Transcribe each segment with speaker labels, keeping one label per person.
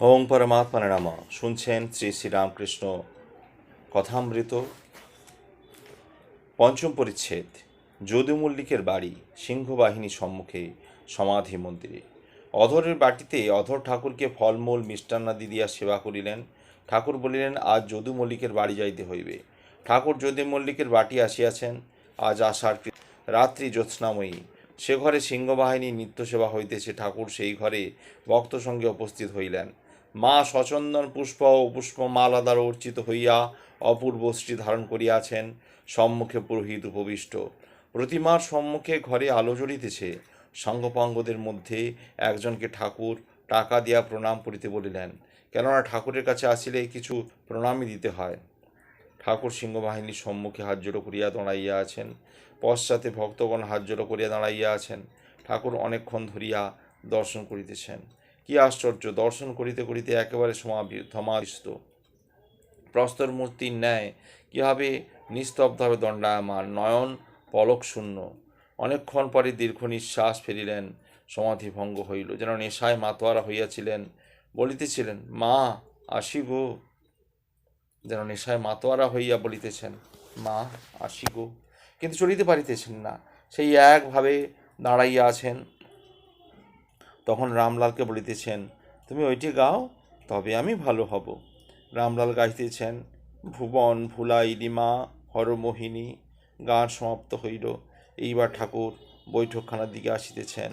Speaker 1: ওং পরমাত্মা নামা। শুনছেন শ্রী শ্রীরামকৃষ্ণ কথামৃত। পঞ্চম পরিচ্ছেদ যদু মল্লিকের বাড়ি, সিংহবাহিনী সম্মুখে সমাধি মন্দিরে। অধরের বাটিতে অধর ঠাকুরকে ফলমূল, মিষ্টান্নাদি দিয়া সেবা করিলেন। ঠাকুর বলিলেন, আজ যদু মল্লিকের বাড়ি যাইতে হইবে। ঠাকুর যদু মল্লিকের বাটি আসিয়াছেন। আজ কৃ- রাত্রি জ্যোৎস্নাময়ী। সে ঘরে সিংহবাহিনী নিত্য সেবা হইতেছে। ঠাকুর সেই ঘরে ভক্ত সঙ্গে উপস্থিত হইলেন। মা সচন্দন পুষ্প ও পুষ্পমালা দ্বারা অর্চিত হইয়া অপূর্ব শ্রী ধারণ করিয়াছেন, সম্মুখে পুরোহিত উপবিষ্ট। প্রতিমার সম্মুখে ঘরে আলো জ্বলিতেছে। সাঙ্গপাঙ্গদের মধ্যে একজনকে ঠাকুর টাকা দিয়া প্রণাম করিতে বলিলেন, কেননা ঠাকুরের কাছে আসিলে কিছু প্রণামই দিতে হয়। ঠাকুর সিংহবাহিনীর সম্মুখে হাত জোড়ো করিয়া দাঁড়াইয়া আছেন। পশ্চাতে ভক্তগণ হাত জোড়ো করিয়া দাঁড়াইয়া আছেন। ঠাকুর অনেকক্ষণ ধরিয়া দর্শন করিতেছেন। কি আশ্চর্য? দর্শন করিতে করিতে একেবারে সমাবি সমাবিষ্ট প্রস্তর মূর্তির ন্যায় কীভাবে নিস্তব্ধভাবে দণ্ডায়মান? নয়ন পলক শূন্য। অনেকক্ষণ পরে দীর্ঘ নিঃশ্বাস ফেলিলেন, সমাধি ভঙ্গ হইল। যেন নেশায় মাতোয়ারা হইয়াছিলেন, বলিতেছিলেন, মা, আসি গো। যেন নেশায় মাতোয়ারা হইয়া বলিতেছেন, মা, আসি গো। কিন্তু চলিতে পারিতেছেন না। সেই একভাবে দাঁড়াইয়া আছেন তখন রামলালকে বলিতেছেন, তুমি ওইটি গাও, তবে আমি ভালো হব। রামলাল গাইতেছেন ভুবন ভুলাইলি মা হরমোহিনী গান সমাপ্ত হইল। এইবার ঠাকুর বৈঠকখানার দিকে আসিতেছেন।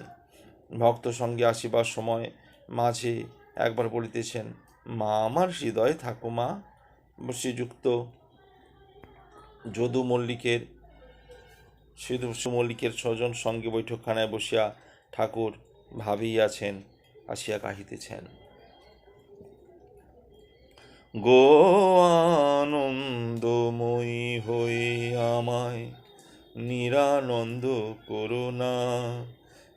Speaker 1: ভক্ত সঙ্গে আসিবার সময় মাঝে একবার বলিতেছেন, মা আমার হৃদয়ে থাকো মা। শ্রীযুক্ত যদু মল্লিকের সিধু মল্লিকের স্বজন সঙ্গে বৈঠকখানায় বসিয়া ঠাকুর ভাবিয়াছেন আসিয়া কাহিতেছেন। গো আনন্দময়ী হই আমায়, নিরানন্দ করুণা।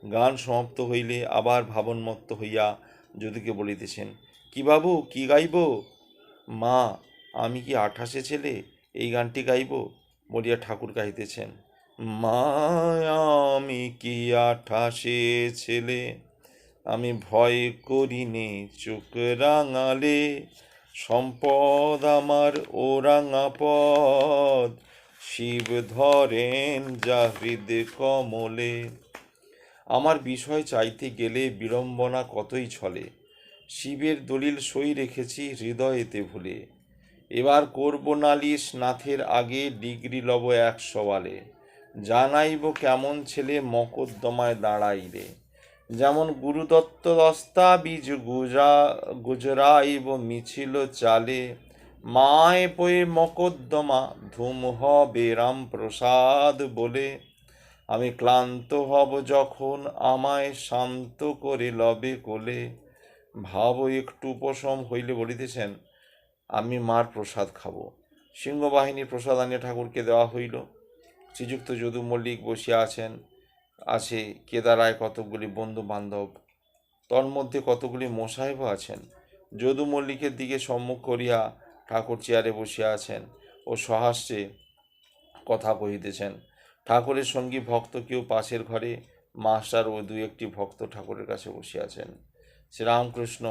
Speaker 1: গান সমাপ্ত হইলে আবার ভাবনমত্ত হইয়া যদুকে বলিতেছেন, কি বাবু, কি গাইব? মা, আমি কি আঠাশে ছেলে? এই গানটি গাইব? বলিয়া ঠাকুর গাইতেছেন মা আমি কি আঠাশে ছেলে? আমি ভয় করিনি চোখ রাঙালে। সম্পদ আমার ও রাঙা পদ শিব ধরেন যা কমলে। আমার বিষয় চাইতে গেলে বিড়ম্বনা কতই ছলে? শিবের দলিল সই রেখেছি হৃদয়েতে ভুলে। এবার করব নালিশ নাথের আগে ডিগ্রি লব এক সওয়ালে। জানাইব কেমন ছেলে মকদ্দমায় দাঁড়াইলে যেমন গুরুদত্ত দস্তাবিজ গুজা, গুজরাইব মিছিল চালে, মায় পয়ে মকদ্দমা, ধুম হবে রামপ্রসাদ বলে। আমি ক্লান্ত হব যখন আমায় শান্ত করে লবে কোলে। ভাব, একটু উপশম হইলে বলিতেছেন, আমি মার প্রসাদ খাব। সিংহবাহিনীর প্রসাদ আনিয়া ঠাকুরকে দেওয়া হইল। শ্রীযুক্ত যদু মল্লিক বসিয়া আছেন, আছে কেদারায় কতকগুলি বন্ধু বান্ধব তন্মধ্যে কতগুলি মোসাহেবও আছেন। যদু মল্লিকের দিকে সম্মুখ করিয়া ঠাকুর চেয়ারে বসিয়া আছেন ও সহাস্যে কথা কহিতেছেন। ঠাকুরের সঙ্গী ভক্ত কেউ পাশের ঘরে, মাস্টার ও দুই একটি ভক্ত ঠাকুরের কাছে বসিয়াছেন শ্রীরামকৃষ্ণ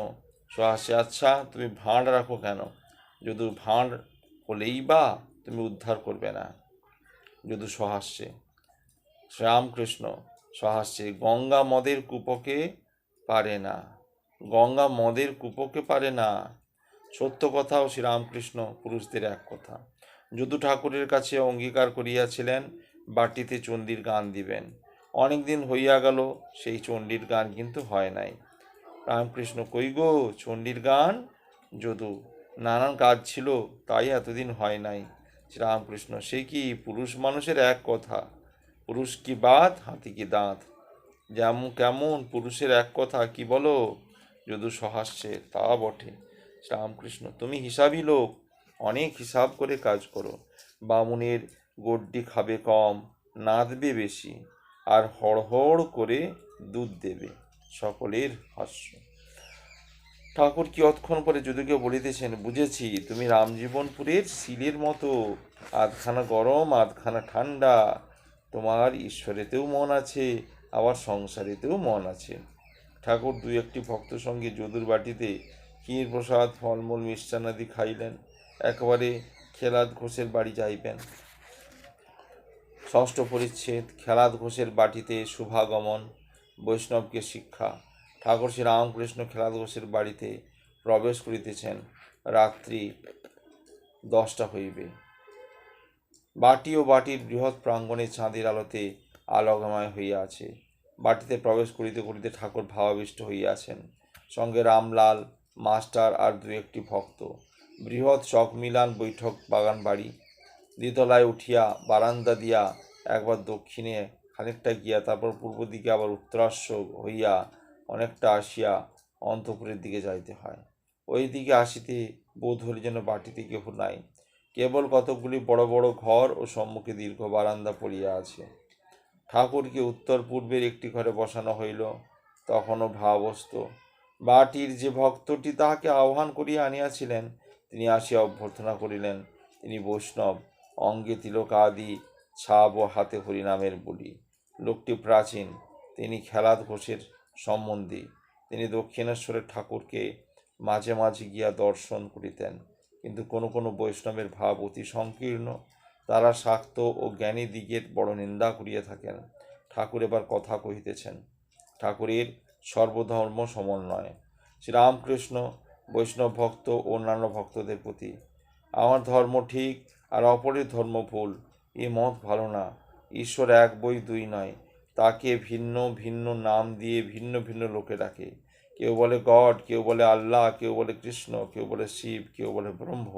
Speaker 1: সহাস্যে আচ্ছা তুমি ভাঁড় রাখো কেন? যদু ভাঁড় হলেই বা তুমি উদ্ধার করবে না। যদি সহাস্যে শ্রীরামকৃষ্ণ সহাস্যে গঙ্গা মদের কূপকে পারে না। গঙ্গা মদের কূপকে পারে না। সত্য কথা ও শ্রীরামকৃষ্ণ পুরুষদের এক কথা। যদু ঠাকুরের কাছে অঙ্গীকার করিয়াছিলেন, বাটিতে চণ্ডীর গান দিবেন। অনেক দিন হইয়া গেল, সেই চণ্ডীর গান কিন্তু হয় নাই। রামকৃষ্ণ, কই গো চণ্ডীর গান? যদু, নানান কাজ ছিল, তাই এতদিন হয় নাই। শ্রীরামকৃষ্ণ, সে কি পুরুষ মানুষের এক কথা? পুরুষ কি বাত, হাতি কি দাঁত? যেমন কেমন পুরুষের এক কথা, কি বলো? যদু সহাস্যে, তা বটে। রামকৃষ্ণ তুমি হিসাবই লোক, অনেক হিসাব করে কাজ করো। বামুনের গড্ডি খাবে কম, নাদবে বেশি, আর হড়হড় করে দুধ দেবে, সকলের হাস্য। ঠাকুর কি কিয়ৎক্ষণ পরে যদুকে বলিতেছেন, বুঝেছি, তুমি রামজীবনপুরের শিলের মতো, আধখানা গরম, আধখানা ঠান্ডা, তোমার ঈশ্বরেতেও মন আছে, আবার সংসারেতেও মন আছে। ঠাকুর দুই একটি ভক্ত সঙ্গে যদুর বাটিতে ক্ষীর প্রসাদ, ফলমূল, মিষ্টান্নাদি খাইলেন। একবারে খেলাদ ঘোষের বাড়ি যাইবেন। ষষ্ঠ পরিচ্ছেদ, খেলাদ ঘোষের বাটিতে শুভাগমন, বৈষ্ণবকে শিক্ষা। ঠাকুর শ্রী রামকৃষ্ণ খেলাদ ঘোষের বাড়িতে প্রবেশ করিতেছেন, রাত্রি দশটা হইবে। বাটি ও বাটির বৃহৎ প্রাঙ্গণে চাঁদের আলোতে আলোকময় হইয়া আছে বাটিতে প্রবেশ করিতে করিতে ঠাকুর ভাবাবিষ্ট হইয়াছেন। সঙ্গে রামলাল, মাস্টার আর দু একটি ভক্ত। বৃহৎ শখ মিলান বৈঠক বাগান বাড়ি। দ্বিতলায় উঠিয়া বারান্দা দিয়া একবার দক্ষিণে খানিকটা গিয়া তারপর পূর্ব দিকে আবার উত্তরাশ্ব হইয়া অনেকটা আসিয়া অন্তপুরের দিকে যাইতে হয়। ওই দিকে আসিতে বোধ হইল যেন বাটিতে কেহ নাই। কেবল কতকগুলি বড় বড় ঘর ও সম্মুখে দীর্ঘ বারান্দা পড়িয়া আছে। ঠাকুরকে উত্তর পূর্বের একটি ঘরে বসানো হইল। তখনও ভাবস্ত, বাটির যে ভক্তটি তাহাকে আহ্বান করিয়া আনিয়াছিলেন, তিনি আসিয়া অভ্যর্থনা করিলেন, তিনি বৈষ্ণব, অঙ্গে তিলক আদি, ছাপ ও হাতে হরিনামের বলি। লোকটি প্রাচীন, তিনি খেলাদ ঘোষের সম্বন্ধী। তিনি দক্ষিণেশ্বরের ঠাকুরকে মাঝে মাঝে গিয়া দর্শন করিতেন। কিন্তু কোনো কোনো বৈষ্ণবের ভাব অতি সংকীর্ণ। তারা শাক্ত ও জ্ঞানী দিগের বড় নিন্দা করিয়া থাকেন। ঠাকুর এবার কথা কহিতেছেন, ঠাকুরের সর্বধর্ম সমন্বয়। শ্রীরামকৃষ্ণ, বৈষ্ণব ভক্ত ও অন্যান্য ভক্তদের প্রতি। আমার ধর্ম ঠিক আর অপরের ধর্ম ভুল। এ মত ভালো না। ঈশ্বর এক বই দুই নয়। তাকে ভিন্ন ভিন্ন নাম দিয়ে ভিন্ন ভিন্ন লোকে ডাকে। কেউ বলে গড, কেউ বলে আল্লাহ, কেউ বলে কৃষ্ণ, কেউ বলে শিব, কেউ বলে ব্রহ্ম।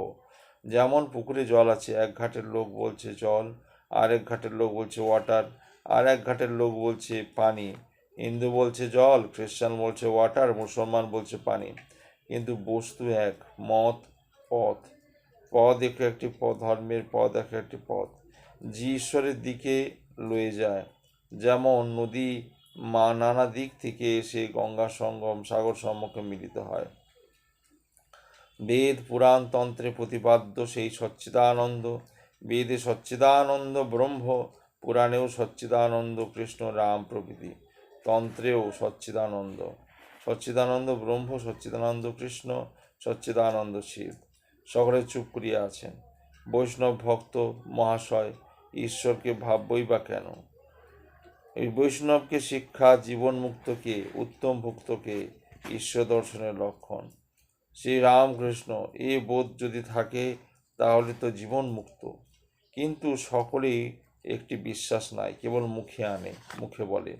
Speaker 1: যেমন পুকুরে জল আছে, এক ঘাটের লোক বলছে জল, আর এক ঘাটের লোক বলছে ওয়াটার, আর এক ঘাটের লোক বলছে পানি। হিন্দু বলছে জল, খ্রিস্টান বলছে ওয়াটার, মুসলমান বলছে পানি। কিন্তু বস্তু এক, মত, পথ। পদ এক একটি পথ ধর্মের পদ এক একটি পথ যে ঈশ্বরের দিকে লয়ে যায় যেমন নদী মা নানা দিক থেকে এসে গঙ্গা সঙ্গম সাগর সম্মুখে মিলিত হয়। বেদ, পুরাণ, তন্ত্রে প্রতিপাদ্য সেই সচ্চিদানন্দ। বেদে সচ্চিদানন্দ ব্রহ্ম, পুরাণেও সচ্চিদানন্দ কৃষ্ণ রাম প্রভৃতি। তন্ত্রেও সচ্চিদানন্দ। সচ্চিদানন্দ ব্রহ্ম, সচ্চিদানন্দ কৃষ্ণ, সচ্চিদানন্দ শিব। সকলে চুপ করিয়া আছেন। বৈষ্ণব ভক্ত মহাশয়, ঈশ্বরকে ভাববই বা কেন? এই বৈষ্ণবকে শিক্ষা জীবন মুক্তকে উত্তম ভক্তকে ঈশ্বর দর্শনের লক্ষণ। শ্রী রামকৃষ্ণ এ বোধ যদি থাকে, তাহলে তো জীবন মুক্ত কিন্তু সকলেই একটি বিশ্বাস নাই, কেবল মুখে আনে, মুখে বলে,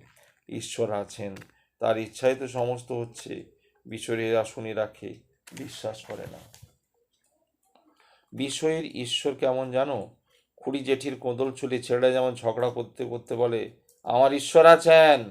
Speaker 1: ঈশ্বর আছেন, তার ইচ্ছাই তো সমস্ত হচ্ছে বিষয়েরা শুনে রাখে, বিশ্বাস করে না। বিষয়ের ঈশ্বর কেমন জানো? খুড়ি জেঠির কোদল চুলে ছেলেরা যেমন ঝগড়া করতে করতে বলে আমার ঈশ্বর আছেন।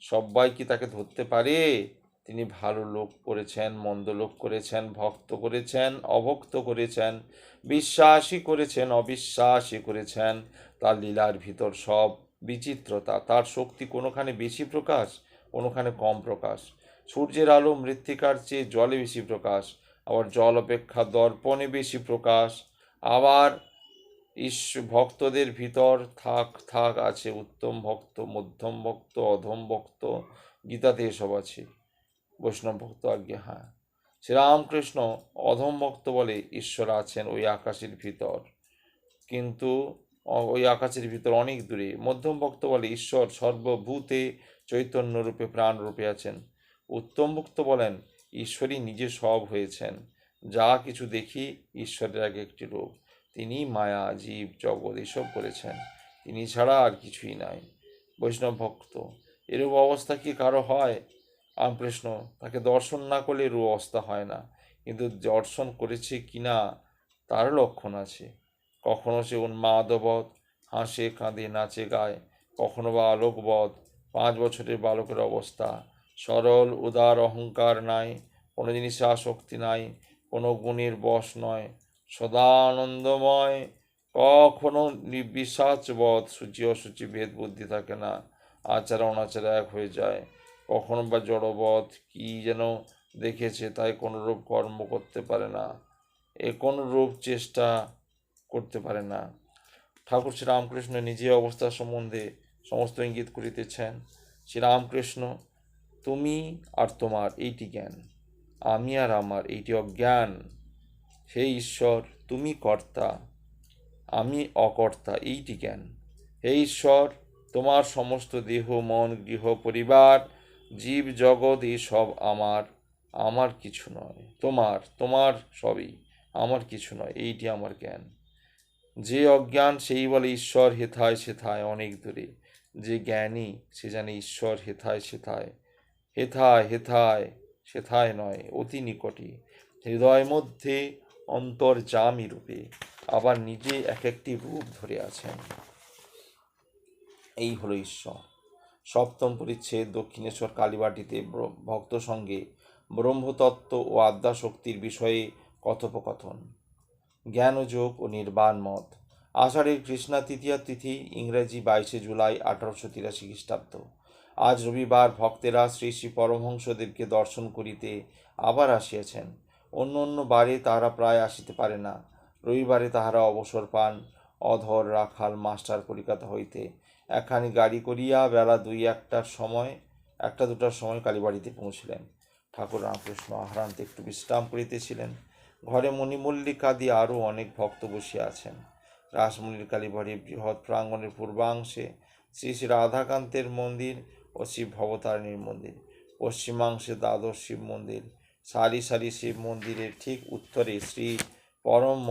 Speaker 1: সবাই কি তাকে ধরতে পারে? তিনি ভালো লোক করেছেন, মন্দ লোক করেছেন, ভক্ত করেছেন, অভক্ত করেছেন, বিশ্বাসী করেছেন, অবিশ্বাসী করেছেন। তার লীলার ভিতর সব বিচিত্রতা, তার শক্তি কোনোখানে বেশি প্রকাশ, কোনোখানে কম প্রকাশ। সূর্যের আলো মৃত্তিকার চেয়ে জলে বেশি প্রকাশ, আবার জল অপেক্ষা দর্পণে বেশি প্রকাশ। আবার ইস, ভক্তদের ভিতর থাক থাক আছে, উত্তম ভক্ত, মধ্যম ভক্ত, অধম ভক্ত, গীতাতে এসব আছে। বৈষ্ণব ভক্ত আজ্ঞে হ্যাঁ। শ্রীরামকৃষ্ণ অধম ভক্ত বলে ঈশ্বর আছেন ওই আকাশের ভিতর। কিন্তু ওই আকাশের ভিতর অনেক দূরে। মধ্যম ভক্ত বলে ঈশ্বর সর্বভূতে চৈতন্য রূপে, প্রাণ রূপে আছেন। উত্তম ভক্ত বলেন ঈশ্বরই নিজে সব হয়েছেন। যা কিছু দেখি ঈশ্বরের আগে একটি রূপ। তিনি মায়া, জীব, জগৎ এসব করেছেন। তিনি ছাড়া আর কিছুই নাই। বৈষ্ণব ভক্ত, এরূপ অবস্থা কি কারও হয়? রামকৃষ্ণ, তাকে দর্শন না করলে এরূপ অবস্থা হয় না। কিন্তু দর্শন করেছে কি না, তার লক্ষণ আছে। কখনো সে উন্মাদবধ, হাসে, কাঁদে, নাচে, গায়। কখনো বা আলোকবধ, পাঁচ বছরের বালকের অবস্থা। সরল, উদার, অহংকার নাই। কোনো জিনিসে আসক্তি নাই, কোনো গুণের বশ নয়। সদা আনন্দময় কখনো নির্বিশ্বাসবধ সূচি অসুচি ভেদ বুদ্ধি থাকে না। আচার অনাচার এক হয়ে যায়। কখনো বা জড়বধ কি যেন দেখেছে তাই কোনো রূপ কর্ম করতে পারে না। এ কোনো রূপ চেষ্টা করতে পারে না। ঠাকুর শ্রীরামকৃষ্ণ নিজে অবস্থা সম্বন্ধে সমস্ত ইঙ্গিত করিতেছেন। শ্রীরামকৃষ্ণ, তুমি আর তোমার এইটি জ্ঞান, আমি আর আমার এইটি অজ্ঞান। হে ঈশ্বর, তুমি কর্তা, আমি অকর্তা, এইটি জ্ঞান। হে ঈশ্বর, তোমার সমস্ত দেহ, মন, গৃহ, পরিবার, জীব, জগৎ সব আমার আমার কিছু নয়। তোমার তোমার সবই আমার কিছু নয়, এইটি আমার জ্ঞান। যে অজ্ঞান, সেই বলে ঈশ্বর হেথায় সেথায় অনেক দূরে। যে জ্ঞানী, সে জানে ঈশ্বর হেথায় সেথায় হেথায় হেথায় সেথায় নয়, অতি নিকটে। হৃদয় মধ্যে অন্তর্জামী রূপে আবার নিজে এক একটি রূপ ধরে আছেন। এই হলো ঈশ্বর। সপ্তম পরিচ্ছেদ দক্ষিণেশ্বর কালীবাটিতে ভক্ত সঙ্গে ব্রহ্মতত্ত্ব ও আদ্যাশক্তির বিষয়ে কথোপকথন। জ্ঞানযোগ ও নির্বাণ মত। আষাঢ়ের কৃষ্ণা তৃতীয়া তিথি, ইংরেজি বাইশে জুলাই আঠারোশো তিরাশি খ্রিস্টাব্দ। আজ রবিবার ভক্তেরা শ্রী শ্রী পরমহংসদেবকে দর্শন করিতে আবার আসিয়াছেন। অন্য অন্য বারে তাহারা প্রায় আসিতে পারে না। রবিবারে তাহারা অবসর পান। অধর, রাখাল, মাস্টার কলিকাতা হইতে একখানি গাড়ি করিয়া বেলা দুই একটার সময়, একটা দুটার সময় কালীবাড়িতে পৌঁছিলেন। ঠাকুর রামকৃষ্ণ আহারান্তে একটু বিশ্রাম করিতেছিলেন। ঘরে মণিমল্লিকা দিয়ে আরও অনেক ভক্ত বসিয়া আছেন। রাসমণির কালীবাড়ির বৃহৎ প্রাঙ্গণের পূর্বাংশে শ্রী শ্রী রাধাকান্তের মন্দির ও শ্রী ভবতারিণীর মন্দির। পশ্চিমাংশে দ্বাদশ শিব মন্দির সারি সারি শিব মন্দিরের ঠিক উত্তরে শ্রী পরম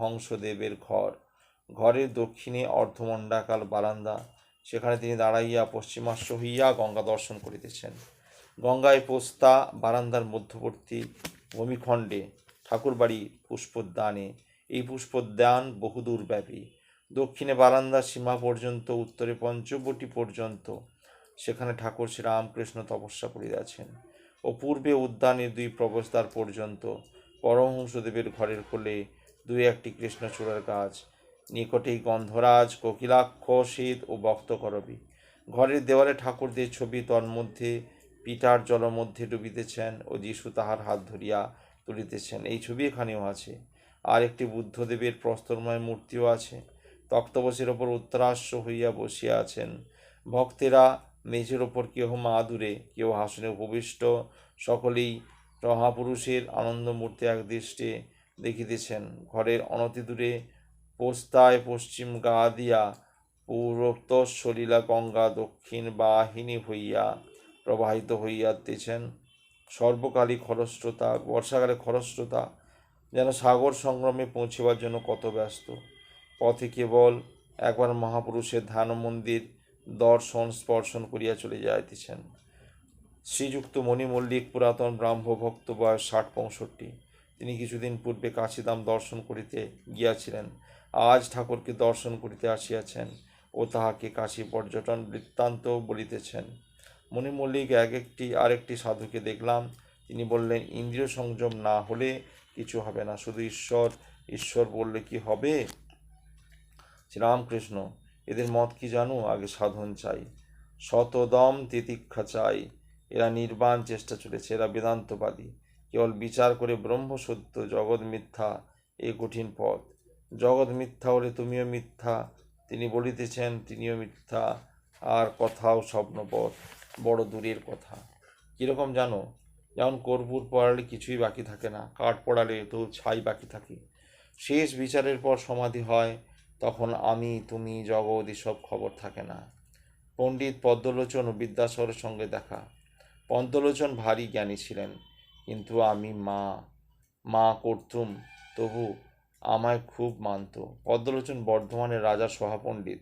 Speaker 1: হংসদেবের ঘর। ঘরের দক্ষিণে অর্ধমণ্ডাকাল বারান্দা। সেখানে তিনি দাঁড়াইয়া পশ্চিমাশ্য হইয়া গঙ্গা দর্শন করিতেছেন। গঙ্গায় পোস্তা বারান্দার মধ্যবর্তী ভূমিখণ্ডে ঠাকুরবাড়ি পুষ্পোদ্যানে। এই পুষ্পোদ্যান বহুদূর ব্যাপী দক্ষিণে বারান্দার সীমা পর্যন্ত, উত্তরে পঞ্চবটি পর্যন্ত। সেখানে ঠাকুর শ্রীরামকৃষ্ণ তপস্যা করিয়াছেন। ও পূর্বে উদ্যানের দুই প্রবেশদ্বার পর্যন্ত। পরমহংসদেবের ঘরের কোলে দুই একটি কৃষ্ণচূড়ার গাছ, নিকটেই গন্ধরাজ, কোকিলাক্ষ শীত ও বক্তকরবী ঘরের দেওয়ালে ঠাকুরদের ছবি তন্মধ্যে পিতার জল মধ্যে ডুবিতেছেন ও যিশু তাহার হাত ধরিয়া তুলিতেছেন। এই ছবি এখানেও আছে। আর একটি বুদ্ধদেবের প্রস্তরময় মূর্তিও আছে। তক্তবশের ওপর উত্তরাশ্ব হইয়া বসিয়া আছেন। ভক্তেরা মেঝের ওপর কেহ মা দূরে কেউ হাসনে উপবিষ্ট, সকলেই মহাপুরুষের আনন্দমূর্তি একদৃষ্টে দেখিতেছেন। ঘরের অনতি দূরে পোস্তায় পশ্চিম গা দিয়া পূর্বোত্তর সলিলা গঙ্গা দক্ষিণ বাহিনী হইয়া প্রবাহিত হইয়াতেছেন। সর্বকালী খরস্রোতা, বর্ষাকালে খরস্রোতা, যেন সাগর সংগ্রামে পৌঁছিবার জন্য কত ব্যস্ত। পথে কেবল একবার মহাপুরুষের ধ্যান মন্দির দর্শন, স্পর্শন করিয়া চলে যাইতেছেন। শ্রীযুক্ত মণি মল্লিক, পুরাতন ব্রাহ্ম ভক্ত বয়স ষাট পঁয়ষট্টি। তিনি কিছুদিন পূর্বে কাশিদাম দর্শন করিতে গিয়াছিলেন। আজ ঠাকুরকে দর্শন করিতে আসিয়াছেন ও তাহাকে কাশী পর্যটন বৃত্তান্ত বলিতেছেন। মণি মল্লিক এক একটি, আরেকটি সাধুকে দেখলাম। তিনি বললেন, ইন্দ্রিয় সংযম না হলে কিছু হবে না। শুধু ঈশ্বর ঈশ্বর বললে কি হবে? শ্রীরামকৃষ্ণ এদের মত কি জানো? আগে সাধন চাই। শতদম তিতিক্ষা চাই। এরা নির্বাণ চেষ্টা চলেছে, এরা বেদান্তবাদী। কেবল বিচার করে ব্রহ্ম সত্য জগৎ মিথ্যা, এ কঠিন পথ। জগৎ মিথ্যা হলে তুমিও মিথ্যা। তিনি বলিতেছেন, তিনিও মিথ্যা। আর কথাও স্বপ্নপথ, বড় দূরের কথা। কীরকম জানো? যেমন কর্পূর পড়ালে কিছুই বাকি থাকে না, কাঠ পড়ালে তো ছাই বাকি থাকে। শেষ বিচারের পর সমাধি হয় তখন আমি, তুমি জগৎ এসব খবর থাকে না। পণ্ডিত পদ্মলোচন ও বিদ্যাসরের সঙ্গে দেখা। পদ্মলোচন ভারী জ্ঞানী ছিলেন, কিন্তু আমি মা মা করতুম, তবু আমায় খুব মানত। পদ্মলোচন বর্ধমানের রাজার সভাপণ্ডিত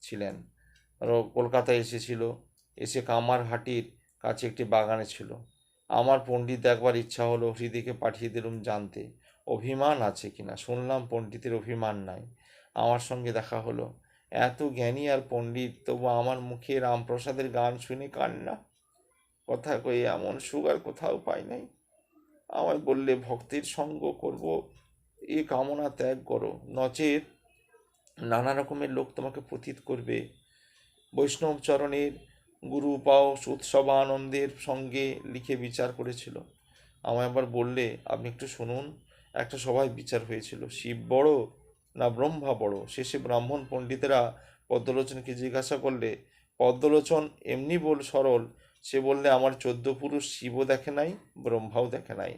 Speaker 1: ছিলেন। কলকাতায় এসেছিল, এসে কামারহাটির কাছে একটি বাগানে ছিল। আমার পণ্ডিত একবার ইচ্ছা হলো হৃদিকে পাঠিয়ে দিলুম জানতে। অভিমান আছে কিনা? শুনলাম পণ্ডিতের অভিমান নাই। আমার সঙ্গে দেখা হলো। এত জ্ঞানী আর পণ্ডিত, তবু আমার মুখে রামপ্রসাদের গান শুনে কান্না। কথা কয়ে এমন সুগার কোথাও পাই নাই। আমায় বললে, ভক্তির সঙ্গ করব, এ কামনা ত্যাগ করো। নচেত নানা রকমের লোক তোমাকে পতিত করবে। বৈষ্ণব চরণের গুরু উপাস উৎসবানন্দের সঙ্গে লিখে বিচার করেছিল। আমায় আবার বললে, আপনি একটু শুনুন, একটা সভায় বিচার হয়েছিল। শিব বড় না ব্রহ্মা বড়। শেষে ব্রাহ্মণ পণ্ডিতেরা পদ্মলোচনকে জিজ্ঞাসা করলে, পদ্মলোচন এমনি বল সরল সে বললে, আমার চোদ্দ পুরুষ শিবও দেখে নাই, ব্রহ্মাও দেখে নাই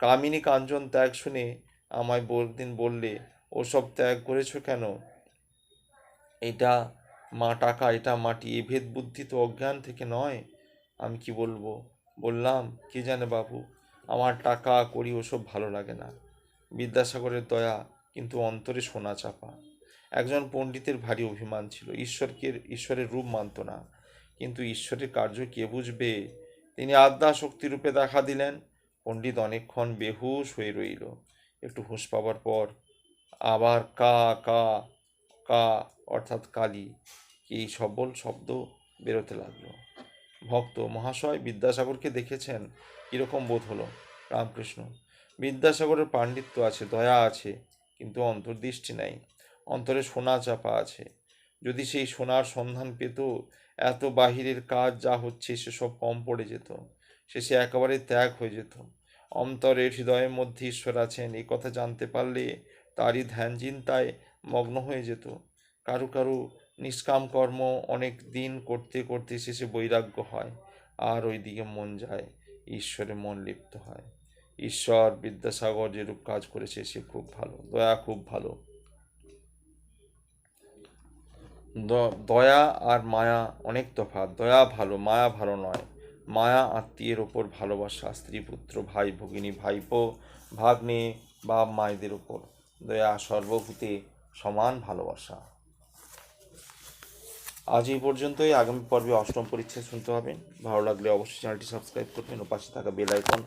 Speaker 1: কামিনী কাঞ্চন ত্যাগ শুনে আমায় দিন বললে, ওসব ত্যাগ করেছ কেন? এটা মা টাকা, এটা মাটি, এ ভেদ বুদ্ধি তো অজ্ঞান থেকে নয় আমি কি বলব? বললাম, কে জানে বাবু, আমার টাকা করি, ওসব ভালো লাগে না। বিদ্যাসাগরের দয়া কিন্তু অন্তরে সোনা চাপা। একজন পণ্ডিতের ভারী অভিমান ছিল। ঈশ্বরকে, ঈশ্বরের রূপ মানত না। কিন্তু ঈশ্বরের কার্য কে বুঝবে? তিনি আদ্যা শক্তিরূপে দেখা দিলেন। পণ্ডিত অনেকক্ষণ বেহুশ হয়ে রইল। একটু হুঁশ পাবার পর, আবার কা কা কা, অর্থাৎ কালী। এই সবল শব্দ বেরোতে লাগল? ভক্ত মহাশয় বিদ্যাসাগরকে দেখেছেন? কীরকম বোধ হলো? রামকৃষ্ণ, বিদ্যাসাগরের পাণ্ডিত্য আছে, দয়া আছে। কিন্তু অন্তর্দৃষ্টি নাই। অন্তরে সোনা চাপা আছে। যদি সেই সোনার সন্ধান পেত, এত বাহিরের কাজ যা হচ্ছে সেসব কম পড়ে যেত। শেষে একেবারে ত্যাগ হয়ে যেত। অন্তরের হৃদয়ের মধ্যে ঈশ্বর আছেন এই কথা জানতে পারলে তারই ধ্যান চিন্তায় মগ্ন হয়ে যেত। কারু কারু নিষ্কাম কর্ম অনেক দিন করতে করতে শেষে বৈরাগ্য হয়, আর ওইদিকে মন যায় ঈশ্বরে মন লিপ্ত হয়। ঈশ্বর বিদ্যাসাগর যেরূপ কাজ করেছে, সে খুব ভালো। দয়া খুব ভালো। দয়া আর মায়া অনেক তফাৎ। দয়া ভালো, মায়া ভালো নয়। মায়া আত্মীয়ের ওপর ভালোবাসা স্ত্রী পুত্র ভাই, ভগিনী, ভাইপো, ভাগ্নে, বাপ, মায়েদের ওপর। দয়া সর্বভূতে সমান ভালোবাসা। আজ এই পর্যন্তই। আগামী পর্বে অষ্টম পরিচ্ছেদ শুনতে পাবেন ভালো লাগলে অবশ্যই চ্যানেলটি সাবস্ক্রাইব করবেন ও পাশে থাকা বেল আইকন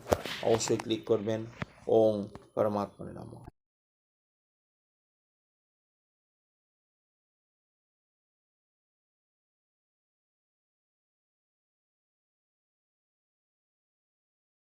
Speaker 1: অবশ্যই ক্লিক করবেন। ওং পরমাত্মা নাম।